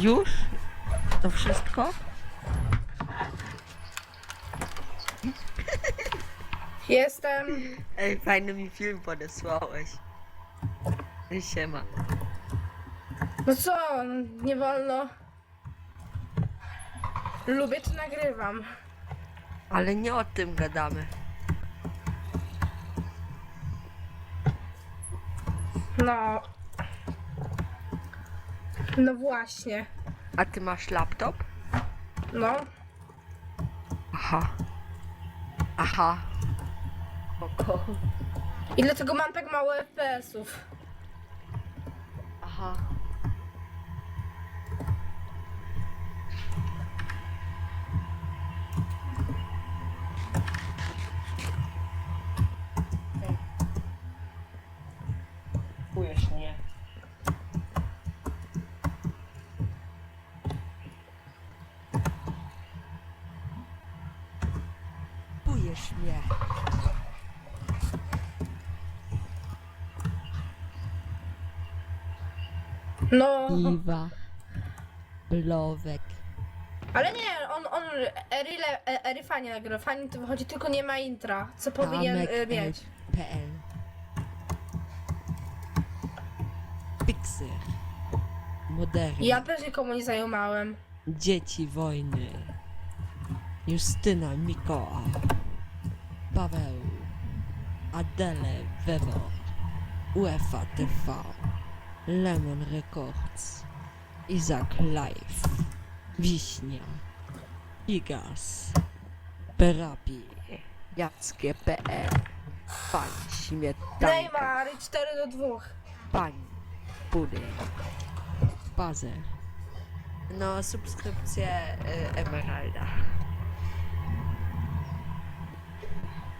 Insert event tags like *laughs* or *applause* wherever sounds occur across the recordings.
Już? To wszystko? Jestem. Ej, fajny mi film podesłałeś. Siema. No co, no, nie wolno. Lubię czy nagrywam. Ale nie o tym gadamy. No. No właśnie. A ty masz laptop? No. Aha. Aha. Oko. I dlatego mam tak mało FPS-ów. Aha. Czujesz mnie? Bujesz mnie. No. Piwa. Blowek. Ale nie, on, on Erile, e- Eri fajnie nagrywa. Fajnie to wychodzi, tylko nie ma intra. Co powinien e, mieć. PL. Pixel. Moderny. Ja też nikomu nie zajmowałem. Dzieci wojny. Justyna Mikoła. Paweł. Adele Wewo. UEFA TV. Lemon Records. Izak Live. Wiśnia. Igas. Perapi. Jackie.pl Pan Śmietanka. Neymar i 4 do 2. Pań. Pudy. Bazer. No, subskrypcję y, Emeralda.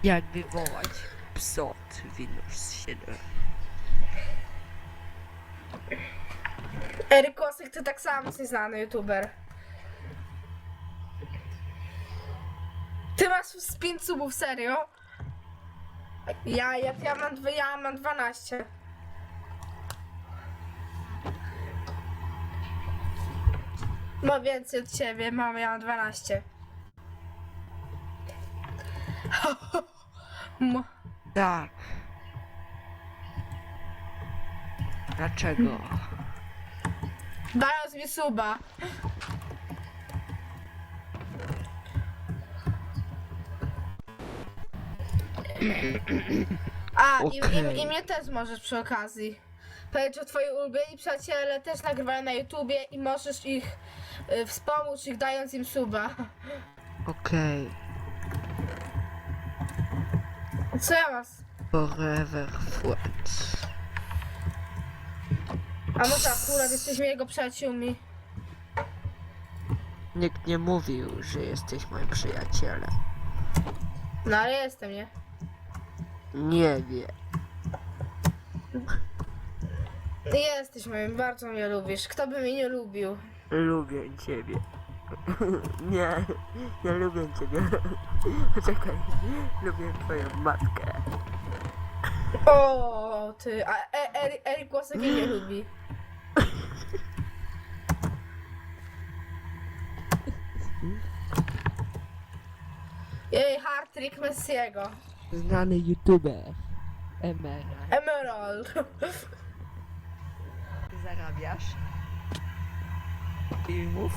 Jak wywołać psot Windows 7? Eryk Kosek to tak samo jesteś znany youtuber. Ty masz z 5 subów, serio? Ja, ja, ja, mam, dwa- ja mam 12. Ma więcej od ciebie, mam, ja mam 12. *laughs* M- Tak. Dlaczego? Dając mi suba. A, i, i, i mnie też możesz przy okazji. Powiedz, że twoi ulubieni przyjaciele też nagrywają na YouTubie i możesz ich y, wspomóc ich dając im suba. Okej. Co ja mam? Forever Friends. A może akurat jesteśmy jego przyjaciółmi. Nikt nie mówił, że jesteś moim przyjacielem. No ale jestem, nie? Nie wiem. Jesteś moim, bardzo mnie lubisz. Kto by mnie nie lubił? Lubię ciebie. *laughs* Nie, nie lubię ciebie. *laughs* Czekaj, lubię twoją matkę. O, ty, a e, Eri- Erik Głosek jej nie lubi. Jej, hard trick Messiego. Znany youtuber. Emera. Emerald. Ty zarabiasz? Filmów?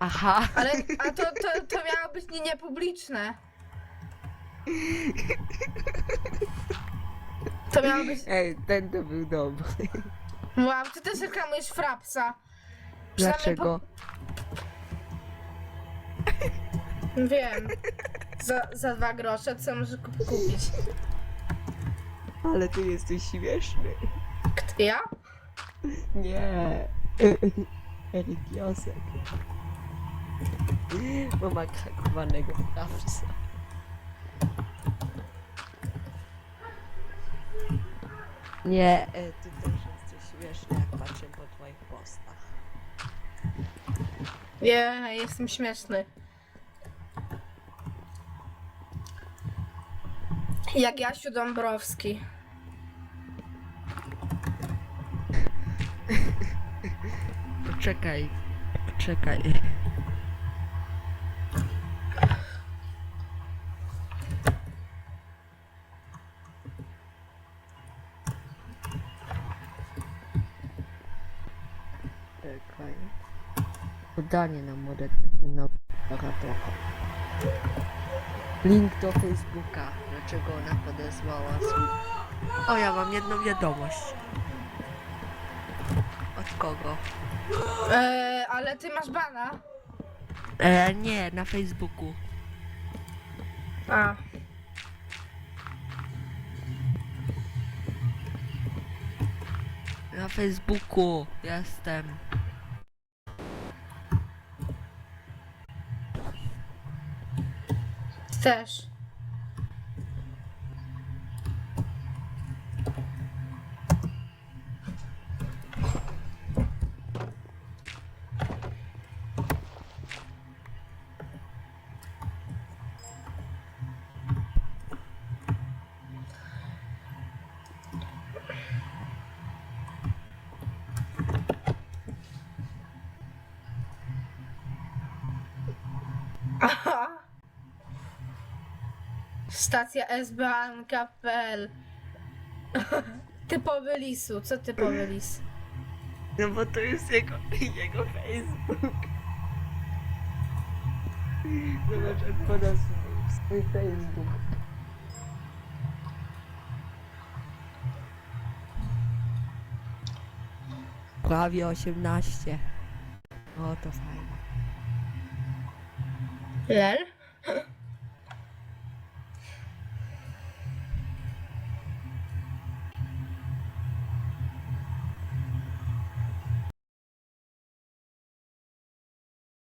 Aha. Ale, a to, to, to miało być nie, niepubliczne. To miało być... Ej, ten to był dobry. Wow, ty też reklamujesz Frapsa. Przynajmniej Dlaczego? Po... Wiem. Za, za dwa grosze co możesz kup- kupić? Ale ty jesteś śmieszny. Kto, ja? Nie. Erik Josek. Bo ma krakowanego. Nie, e, ty też jesteś śmieszny, jak patrzę po twoich postach. Nie, jestem śmieszny. Jak Jasiu Dąbrowski. Poczekaj, poczekaj. Czekaj. Podanie na modę na trochę. Link do Facebooka. Dlaczego ona podesłała swój... O, ja mam jedną wiadomość. Od kogo? E, ale ty masz bana. E, nie, na Facebooku. A. Na Facebooku jestem. Też. Stacja sbank.pl Typowy lisu, co typowy lis? No bo to jest jego, *laughs* jego Facebook. Zobacz, jak poda swój Facebook. Prawie 18. O, to fajne. Lel?